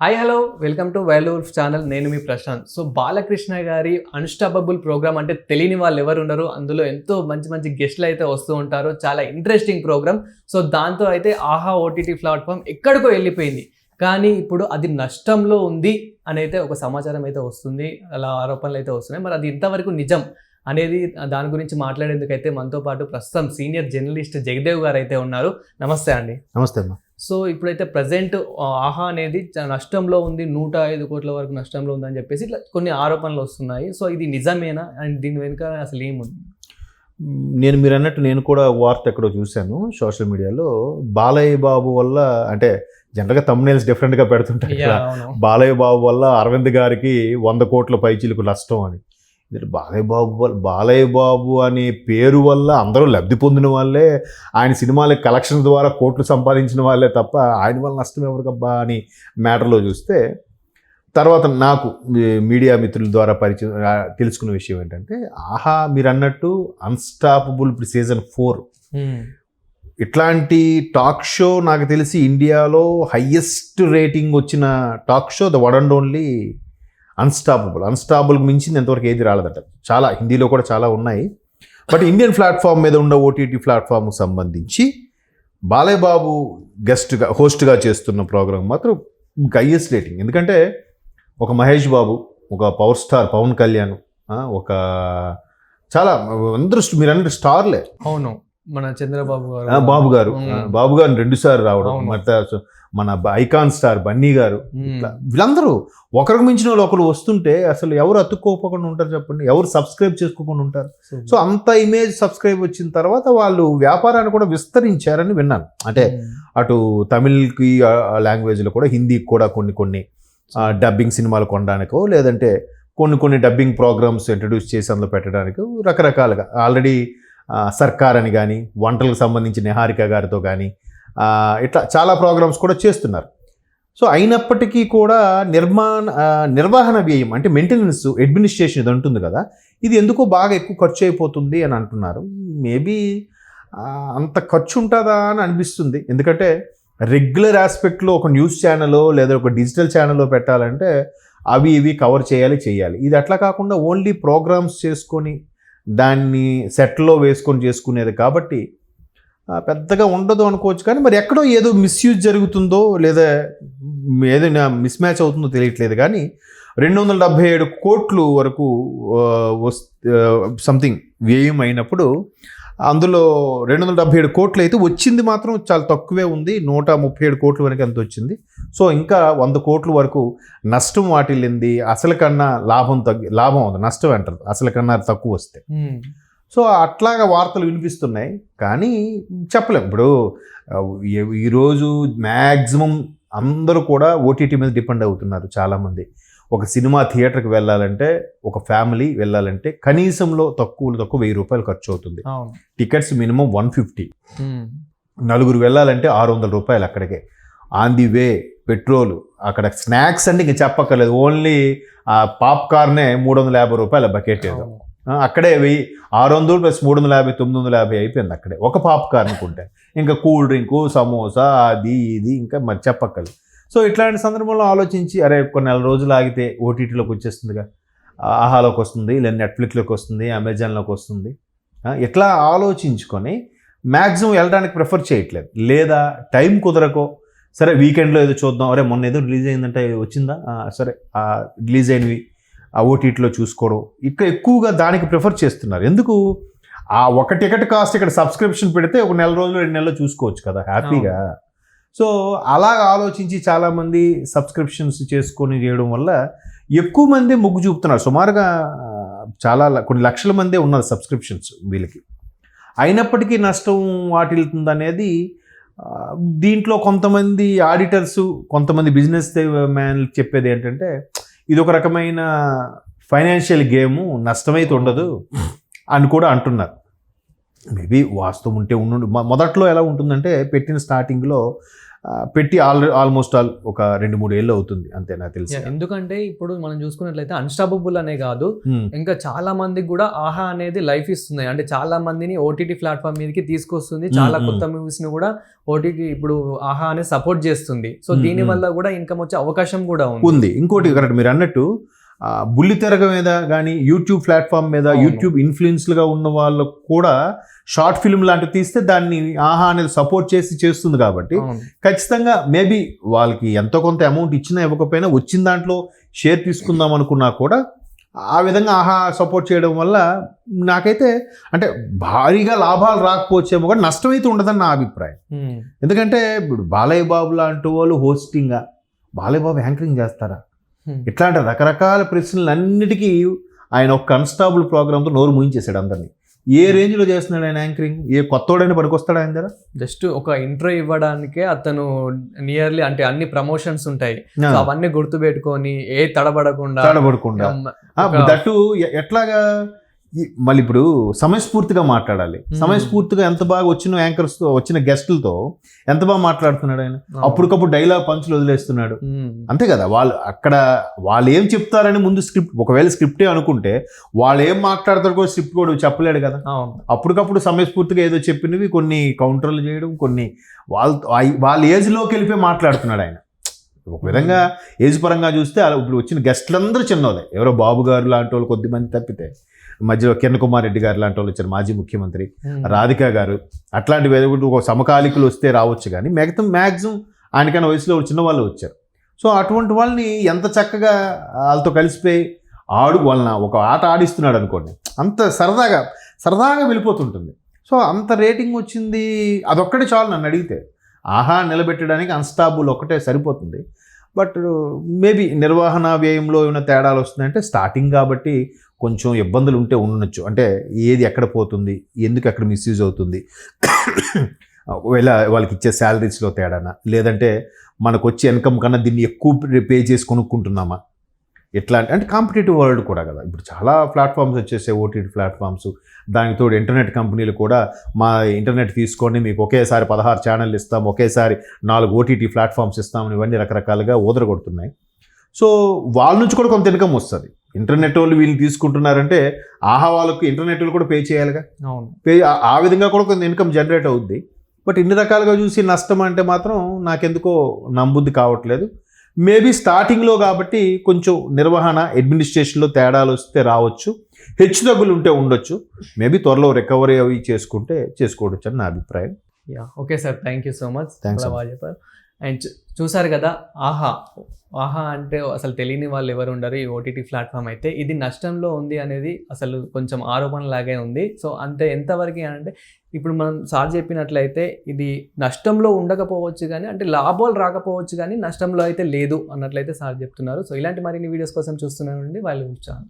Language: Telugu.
Hi hello welcome to Vailur channel నేను మీ ప్రశాంత్. సో బాలకృష్ణ గారి అన్స్టాపబుల్ ప్రోగ్రామ్ అంటే తెలియని వాళ్ళు ఎవరు ఉండరు. అందులో ఎంతో మంచి మంచి గెస్ట్లు అయితే వస్తూ ఉంటారు. చాలా ఇంట్రెస్టింగ్ ప్రోగ్రామ్ సో దాంతో అయితే ఆహా ఓటీటీ ప్లాట్ఫామ్ ఎక్కడికో వెళ్ళిపోయింది. కానీ ఇప్పుడు అది నష్టంలో ఉంది అని అయితే ఒక సమాచారం అయితే వస్తుంది. అలా ఆరోపణలు అయితే వస్తున్నాయి. మరి అది ఇంతవరకు నిజం అనేది దాని గురించి మాట్లాడేందుకు అయితే మనతో పాటు ప్రస్తుతం సీనియర్ జర్నలిస్ట్ జగదేవ్ గారు అయితే ఉన్నారు. నమస్తే అండి. నమస్తే అమ్మా. సో ఇప్పుడైతే ప్రజెంట్ ఆహా అనేది నష్టంలో ఉంది నూట ఐదు కోట్ల వరకు నష్టంలో ఉందని చెప్పేసి ఇట్లా కొన్ని ఆరోపణలు వస్తున్నాయి. సో ఇది నిజమేనా? అండ్ దీని వెనుక అసలు ఏముంది? నేను మీరు అన్నట్టు నేను కూడా వార్త ఎక్కడో చూశాను సోషల్ మీడియాలో. బాలయ్య బాబు వల్ల అంటే జనరల్గా తమ్నేల్స్ డిఫరెంట్గా పెడుతుంటారు యా, కదా. అవును. బాలయ్య బాబు వల్ల అరవింద్ గారికి వంద కోట్ల పైచీలకు నష్టం అని. బాలయ్య బాబు బాలయ్య బాబు అనే పేరు వల్ల అందరూ లబ్ధి పొందిన వాళ్ళే ఆయన సినిమాల కలెక్షన్ ద్వారా కోట్లు సంపాదించిన వాళ్ళే తప్ప ఆయన వల్ల నష్టం ఎవరికబ్బా అని మ్యాటర్లో చూస్తే తర్వాత నాకు మీడియా మిత్రుల ద్వారా పరిచయం తెలుసుకున్న విషయం ఏంటంటే ఆహా మీరు అన్నట్టు అన్స్టాపబుల్ ఇప్పుడు సీజన్ ఫోర్. ఇట్లాంటి టాక్ షో నాకు తెలిసి ఇండియాలో హయ్యెస్ట్ రేటింగ్ వచ్చిన talk show the one and only unstoppable అన్స్టాపబుల్కి మించింది ఎంతవరకు ఏది రాలేదట. చాలా హిందీలో కూడా చాలా ఉన్నాయి. బట్ ఇండియన్ ప్లాట్ఫామ్ మీద ఉన్న ఓటీటీ ప్లాట్ఫామ్కి సంబంధించి బాలయ్య బాబు గెస్ట్గా హోస్ట్గా చేస్తున్న ప్రోగ్రామ్ మాత్రం ఇంకా హయ్యెస్ట్ రేటింగ్ ఎందుకంటే ఒక మహేష్ బాబు ఒక పవర్ స్టార్ పవన్ కళ్యాణ్ ఒక చాలా అందరూ మీరు అన్నట్టు స్టార్లే అవును. మన చంద్రబాబు గారు. బాబు గారు. బాబు గారు రెండు సార్లు రావడం. మన ఐకాన్ స్టార్ బన్నీ గారు వీళ్ళందరూ ఒకరికి మించిన వాళ్ళు ఒకరు వస్తుంటే అసలు ఎవరు అతుక్కోకుండా ఉంటారు చెప్పండి. ఎవరు సబ్స్క్రైబ్ చేసుకోకుండా ఉంటారు. సో అంత ఇమేజ్ సబ్స్క్రైబ్ వచ్చిన తర్వాత వాళ్ళు వ్యాపారాన్ని కూడా విస్తరించారని విన్నాను. అంటే. అటు తమిళ్కి లాంగ్వేజ్లో కూడా హిందీకి కూడా కొన్ని కొన్ని డబ్బింగ్ సినిమాలు కొనడానికో లేదంటే కొన్ని కొన్ని డబ్బింగ్ ప్రోగ్రామ్స్ ఇంట్రడ్యూస్ చేసి అందులో పెట్టడానికి రకరకాలుగా. ఆల్రెడీ సర్కార్ అని కానీ వంటలకు సంబంధించి నిహారిక గారితో కానీ ఇట్లా చాలా ప్రోగ్రామ్స్ కూడా చేస్తున్నారు. సో అయినప్పటికీ కూడా నిర్మాణ నిర్వహణ వ్యయం అంటే మెయింటెనెన్స్ అడ్మినిస్ట్రేషన్ ఇది ఉంటుంది కదా ఇది ఎందుకో బాగా ఎక్కువ ఖర్చు అయిపోతుంది అని అంటున్నారు. మేబీ అంత ఖర్చు ఉంటుందా అని అనిపిస్తుంది. ఎందుకంటే రెగ్యులర్ ఆస్పెక్ట్లో ఒక న్యూస్ ఛానల్ లేదా ఒక డిజిటల్ ఛానల్లో పెట్టాలంటే అవి ఇవి కవర్ చేయాలి చేయాలి. ఇది అట్లా కాకుండా ఓన్లీ ప్రోగ్రామ్స్ చేసుకొని దాన్ని సెట్లో వేసుకొని చేసుకునేది కాబట్టి పెద్దగా ఉండదు అనుకోవచ్చు కానీ మరి ఎక్కడో ఏదో మిస్యూజ్ జరుగుతుందో లేదా ఏదైనా మిస్ మ్యాచ్ అవుతుందో తెలియట్లేదు కానీ రెండు వందల డెబ్భై ఏడు కోట్లు వరకు సంథింగ్ వ్యయం అయినప్పుడు అందులో రెండు వందల డెబ్బై ఏడు కోట్లు అయితే వచ్చింది మాత్రం చాలా తక్కువే ఉంది. నూట ముప్పై ఏడు కోట్ల వరకు ఎంత వచ్చింది? సో ఇంకా వంద కోట్ల వరకు నష్టం వాటిల్లింది. అసలు కన్నా లాభం తగ్గి లాభం ఉంది నష్టం అంటారు. అసలు కన్నా తక్కువ వస్తే. సో అట్లాగా వార్తలు వినిపిస్తున్నాయి. కానీ చెప్పలేం. ఇప్పుడు ఈరోజు మ్యాక్సిమం అందరూ కూడా ఓటీటీ మీద డిపెండ్ అవుతున్నారు చాలామంది. ఒక సినిమా థియేటర్కి వెళ్ళాలంటే ఒక ఫ్యామిలీ వెళ్ళాలంటే కనీసంలో తక్కువ తక్కువ వెయ్యి రూపాయలు ఖర్చు అవుతుంది. Tickets minimum one fifty. నలుగురు వెళ్ళాలంటే ఆరు వందల రూపాయలు అక్కడికే. ఆన్ ది వే పెట్రోల్ అక్కడ స్నాక్స్ అంటే ఇంక చెప్పక్కర్లేదు. ఓన్లీ ఆ పాప్కార్నే మూడు వందల యాభై రూపాయల బకెట్ ఏదో. అక్కడే వెయ్యి ఆరు వందలు ప్లస్ మూడు వందల యాభై తొమ్మిది వందల యాభై అయిపోయింది అక్కడే. ఒక పాప్కార్న్ అనుకుంటే ఇంకా కూల్ డ్రింకు సమోసా అది ఇది ఇంకా మరి చెప్పక్కర్లేదు. సో ఇట్లాంటి సందర్భంలో ఆలోచించి అరే కొన్ని నెల రోజులు ఆగితే ఓటీటీలోకి వచ్చేస్తుందిగా. ఆహాలోకి వస్తుంది లేదా నెట్ఫ్లిక్స్లోకి వస్తుంది అమెజాన్లోకి వస్తుంది. ఇట్లా ఆలోచించుకొని మ్యాక్సిమం వెళ్ళడానికి ప్రిఫర్ చేయట్లేదు. లేదా టైం కుదరకో సరే వీకెండ్లో ఏదో చూద్దాం అరే మొన్న ఏదో రిలీజ్ అయిందంటే వచ్చిందా? సరే రిలీజ్ అయినవి ఆ ఓటీటీలో చూసుకోవడం. ఇక్కడ ఎక్కువగా దానికి ప్రిఫర్ చేస్తున్నారు. ఎందుకు? ఆ ఒక టికెట్ కాస్ట్ ఇక్కడ సబ్స్క్రిప్షన్ పెడితే ఒక నెల రోజులు రెండు నెలలు చూసుకోవచ్చు కదా హ్యాపీగా. సో అలా ఆలోచించి చాలామంది సబ్స్క్రిప్షన్స్ చేసుకొని చేయడం వల్ల ఎక్కువ మంది మొగ్గు చూపుతున్నారు. సుమారుగా చాలా కొన్ని లక్షల మందే ఉన్నారు సబ్స్క్రిప్షన్స్ వీళ్ళకి. అయినప్పటికీ నష్టం వాటిల్తుంది అనేది దీంట్లో కొంతమంది ఆడిటర్స్ కొంతమంది బిజినెస్ మ్యాన్లు చెప్పేది ఏంటంటే ఇది ఒక రకమైన ఫైనాన్షియల్ గేము నష్టమైతే ఉండదు అని కూడా అంటున్నారు. మేబీ వాస్తవం ఉంటే ఉండు మొదట్లో ఎలా ఉంటుందంటే పెట్టిన స్టార్టింగ్లో పెట్టి ఆల్ ఆల్మోస్ట్ ఆల్ ఒక రెండు మూడు ఏళ్ళు అవుతుంది అంతే నాకు తెలిసి. ఎందుకంటే ఇప్పుడు మనం చూసుకున్నట్లయితే అన్స్టాపబుల్ అనే కాదు ఉమ్, ఇంకా చాలా మందికి కూడా ఆహా అనేది లైఫ్ ఇస్తుంది. అంటే చాలా మందిని ఓటీటీ ప్లాట్ఫామ్ మీదకి తీసుకొస్తుంది చాలా మ్మ్. కొత్త మూవీస్ని కూడా ఓటీటీ ఇప్పుడు ఆహా అనేది సపోర్ట్ చేస్తుంది. సో దీని. వల్ల కూడా ఇన్కమ్ వచ్చే అవకాశం కూడా ఉంది. ఇంకోటి కరెక్ట్ మీరు అన్నట్టు బుల్లితెరగ మీద కానీ యూట్యూబ్ ప్లాట్ఫామ్ మీద. యూట్యూబ్ ఇన్ఫ్లుయెన్స్లుగా ఉన్న వాళ్ళకు కూడా షార్ట్ ఫిల్మ్ లాంటివి తీస్తే దాన్ని ఆహా అనేది సపోర్ట్ చేసి చేస్తుంది కాబట్టి. ఖచ్చితంగా మేబీ వాళ్ళకి ఎంతో కొంత అమౌంట్ ఇచ్చినా ఇవ్వకపోయినా వచ్చిన దాంట్లో షేర్ తీసుకుందాం అనుకున్నా కూడా ఆ విధంగా ఆహా సపోర్ట్ చేయడం వల్ల నాకైతే అంటే భారీగా లాభాలు రాకపోవచ్చేమో కూడా నష్టం అయితే ఉండదని నా అభిప్రాయం. ఎందుకంటే ఇప్పుడు బాలయ్య బాబు లాంటి వాళ్ళు హోస్టింగా బాలయ్య బాబు యాంకరింగ్ చేస్తారా. ఇట్లాంటి రకరకాల ప్రశ్నలు అన్నిటికీ ఆయన ఒక కన్స్టాబుల్ ప్రోగ్రామ్తో నోరు ముయించేశాడు అందరినీ. ఏ రేంజ్లో చేస్తున్నాడు ఆయన యాంకరింగ్? ఏ కొత్తోడైనా పనికొస్తాడు ఆయన దగ్గర? జస్ట్ ఒక ఇంట్రో ఇవ్వడానికే అతను నియర్లీ అంటే అన్ని ప్రమోషన్స్ ఉంటాయి. అవన్నీ గుర్తు పెట్టుకొని ఏ తడబడకుండా తడబడకుండా. దట్టు ఎట్లాగా మళ్ళీ ఇప్పుడు సమయస్ఫూర్తిగా మాట్లాడాలి. సమయస్ఫూర్తిగా ఎంత బాగా వచ్చిన యాంకర్స్తో వచ్చిన గెస్టులతో ఎంత బాగా మాట్లాడుతున్నాడు ఆయన? అప్పటికప్పుడు డైలాగ్ పంచులు వదిలేస్తున్నాడు. అంతే కదా వాళ్ళు అక్కడ వాళ్ళు ఏం చెప్తారని ముందు స్క్రిప్ట్ ఒకవేళ స్క్రిప్టే అనుకుంటే వాళ్ళు ఏం మాట్లాడతారు కూడా స్క్రిప్ట్ కూడా చెప్పలేడు కదా. అప్పటికప్పుడు సమయస్ఫూర్తిగా ఏదో చెప్పినవి కొన్ని కౌంటర్లు చేయడం కొన్ని వాళ్ళ వాళ్ళ ఏజ్లోకి వెళ్ళిపోయి మాట్లాడుతున్నాడు ఆయన. ఒక విధంగా ఏజ్ పరంగా చూస్తే అలా ఇప్పుడు వచ్చిన గెస్టులందరూ చిన్నోళ్ళే. ఎవరో బాబు గారు లాంటి వాళ్ళు కొద్దిమంది తప్పితే. మధ్యలో కిరణ్ కుమార్ రెడ్డి గారు లాంటి వాళ్ళు వచ్చారు మాజీ ముఖ్యమంత్రి. రాధిక గారు. ఒకటి ఒక సమకాలికులు వస్తే రావచ్చు కానీ మిగతా మ్యాక్సిమం ఆయనకన్నా వయసులో చిన్న వాళ్ళు వచ్చారు. సో అటువంటి వాళ్ళని ఎంత చక్కగా వాళ్ళతో కలిసిపోయి ఆడు వాళ్ళని ఒక ఆట ఆడిస్తున్నాడు అనుకోండి అంత సరదాగా సరదాగా వెళ్ళిపోతుంటుంది. సో అంత రేటింగ్ వచ్చింది అదొక్కటే చాలు నన్ను అడిగితే. ఆహా నిలబెట్టడానికి అన్స్టాబుల్ ఒక్కటే సరిపోతుంది. బట్ మేబీ నిర్వహణ వ్యయంలో ఏమైనా తేడాలు వస్తుందంటే స్టార్టింగ్ కాబట్టి కొంచెం ఇబ్బందులు ఉంటే ఉండొచ్చు. అంటే ఏది ఎక్కడ పోతుంది? ఎందుకు ఎక్కడ మిస్యూజ్ అవుతుంది? ఒకవేళ వాళ్ళకి ఇచ్చే శాలరీస్లో తేడానా? లేదంటే మనకు వచ్చే ఇన్కమ్ కన్నా దీన్ని ఎక్కువ పే చేసి కొనుక్కుంటున్నామా? ఎట్లా అంటే కాంపిటేటివ్ వరల్డ్ కూడా కదా. ఇప్పుడు చాలా ప్లాట్ఫామ్స్ వచ్చేసాయి ఓటీటీ ప్లాట్ఫామ్స్ దానికి తోడు ఇంటర్నెట్ కంపెనీలు కూడా మా ఇంటర్నెట్ తీసుకోండి మీకు ఒకేసారి పదహారు ఛానల్ ఇస్తాం ఒకేసారి నాలుగు ఓటీటీ ప్లాట్ఫామ్స్ ఇస్తామని ఇవన్నీ రకరకాలుగా ఊదరగొడుతున్నాయి. సో వాళ్ళ నుంచి కూడా కొంత ఇన్కమ్ వస్తుంది. ఇంటర్నెట్ వాళ్ళు వీళ్ళు తీసుకుంటున్నారంటే ఆహా వాళ్ళకు ఇంటర్నెట్ వాళ్ళు కూడా పే చేయాలిగా. అవును. పే ఆ- ఆ విధంగా కూడా కొంత ఇన్కమ్ జనరేట్ అవుద్ది. బట్ ఇన్ని రకాలుగా చూసి నష్టం అంటే మాత్రం నాకెందుకో నమ్ముద్ది కావట్లేదు. మేబీ స్టార్టింగ్లో కాబట్టి కొంచెం నిర్వహణ అడ్మినిస్ట్రేషన్లో తేడాలు వస్తే రావచ్చు హెచ్చు తగ్గులు ఉంటే ఉండొచ్చు. మేబీ త్వరలో రికవరీ అవి చేసుకుంటే చేసుకోవచ్చు అని నా అభిప్రాయం. Yeah okay sir thank you so much sir. బాగా చెప్పారు. అండ్ చూ- చూసారు కదా ఆహా ఆహా అంటే అసలు తెలియని వాళ్ళు ఎవరు ఉండరు ఈ ఓటీటీ ప్లాట్ఫామ్ అయితే. ఇది నష్టంలో ఉంది అనేది అసలు కొంచెం ఆరోపణ లాగే ఉంది. సో అంతే ఎంతవరకు అంటే ఇప్పుడు మనం సార్ చెప్పినట్లయితే ఇది నష్టంలో ఉండకపోవచ్చు కానీ అంటే లాభాలు రాకపోవచ్చు కానీ నష్టంలో అయితే లేదు అన్నట్లయితే సార్ చెప్తున్నారు. సో ఇలాంటి మరిన్ని వీడియోస్ కోసం చూస్తున్నానండి. వాళ్ళు ఉంచాను